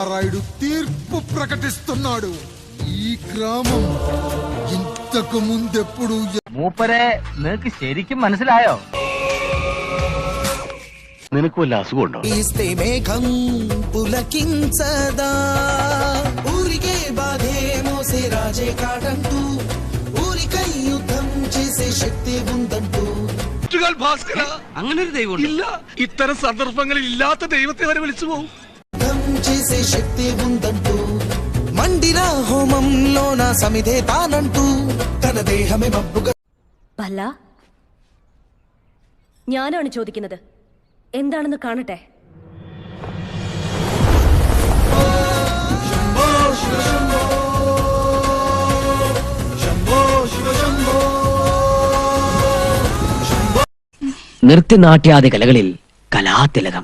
రాయుడు తీర్పు ప్రకటిస్తున్నాడు ఈ గ్రామం ఇంతకు ముందెప్పుడు മൂപ്പരെ നിനക്ക് ശരിക്കും മനസ്സിലായോ നിനക്ക് വല്ല അസുഖമുണ്ടോ ఇస్తే మేఘం పులకించదా ఊరికే బాధే మోసే రాజే కాడంటూ ఊరికై యుద్ధం చేసే శక్తి ఉందంటూ അങ്ങനെ ഒരു ദൈവം ഇല്ല ഇത്തരം സന്ദർഭങ്ങളിൽ ഇല്ലാത്ത ദൈവത്തെ വരെ വിളിച്ചു പോകും యుద్ధం చేసే శక్తి ఉందంటూ మండిన హోమంలోన సమిధే తానంటూ తన దేహమే మబ్బుగా പല്ല ഞാനാണ് ചോദിക്കുന്നത് എന്താണെന്ന് കാണട്ടെ നൃത്യനാട്യാദി കലകളിൽ കലാതിലകം